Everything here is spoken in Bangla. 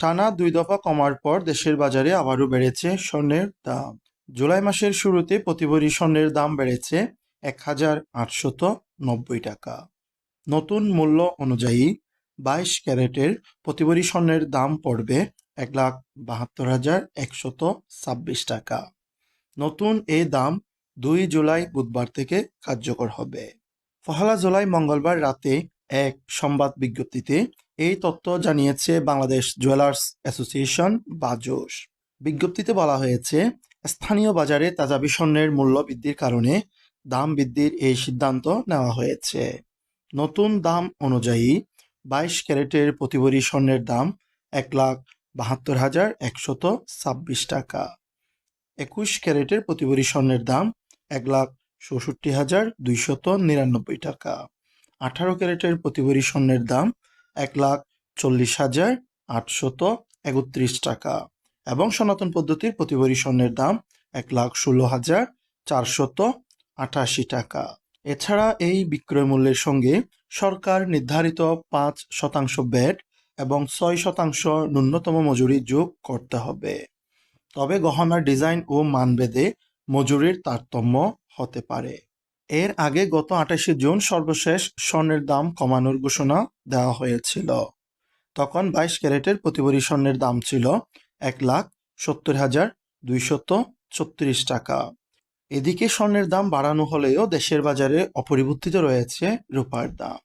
টানা দুই দফা কমার পর দেশের বাজারে আবারও বেড়েছে স্বর্ণের দাম। জুলাই মাসের শুরুতে প্রতিভরি স্বর্ণের দাম বেড়েছে এক হাজার আটশত নব্বই টাকা। নতুন মূল্য অনুযায়ী বাইশ ক্যারেটের প্রতিভরি স্বর্ণের দাম পড়বে এক লাখ বাহাত্তর হাজার একশত ছাব্বিশ টাকা। নতুন এই দাম দুই জুলাই বুধবার থেকে কার্যকর হবে। পহেলা জুলাই মঙ্গলবার রাতে এক সংবাদ বিজ্ঞপ্তিতে এই তথ্য জানিয়েছে বাংলাদেশ জুয়েলার্স অ্যাসোসিয়েশন বাজোস বিজ্ঞপ্তিতে বলা হয়েছে, স্থানীয় বাজারে তাজাবি স্বর্ণের মূল্য বৃদ্ধির কারণে দাম বৃদ্ধির এই সিদ্ধান্ত নেওয়া হয়েছে। নতুন দাম অনুযায়ী বাইশ ক্যারেটের প্রতিভরি স্বর্ণের দাম এক লাখ বাহাত্তর হাজার একশত ছাব্বিশ টাকা। একুশ ক্যারেটের প্রতিভরি স্বর্ণের দাম এক লাখ চৌষট্টি হাজার দুইশত নিরানব্বই টাকা। আঠারো ক্যারেটের প্রতিভরি স্বর্ণের দাম এক লাখ চল্লিশ হাজার আটশত একত্রিশ টাকা এবং সনাতন পদ্ধতির প্রতিভরি স্বর্ণের দাম এক লাখ ষোলো হাজার চারশত আটাশি টাকা। এছাড়া এই বিক্রয় মূল্যের সঙ্গে সরকার নির্ধারিত পাঁচ শতাংশ ব্যাট এবং ছয় শতাংশ ন্যূনতম মজুরি যোগ করতে হবে। তবে গহনার ডিজাইন ও মানভেদে মজুরির তারতম্য হতে পারে। এর আগে গত আঠাশে জুন সর্বশেষ স্বর্ণের দাম কমানোর ঘোষণা দেওয়া হয়েছিল। তখন বাইশ ক্যারেটের প্রতিভরি স্বর্ণের দাম ছিল এক লাখ সত্তর হাজার দুইশত ছত্রিশ টাকা। এদিকে স্বর্ণের দাম বাড়ানো হলেও দেশের বাজারে অপরিবর্তিত রয়েছে রূপার দাম।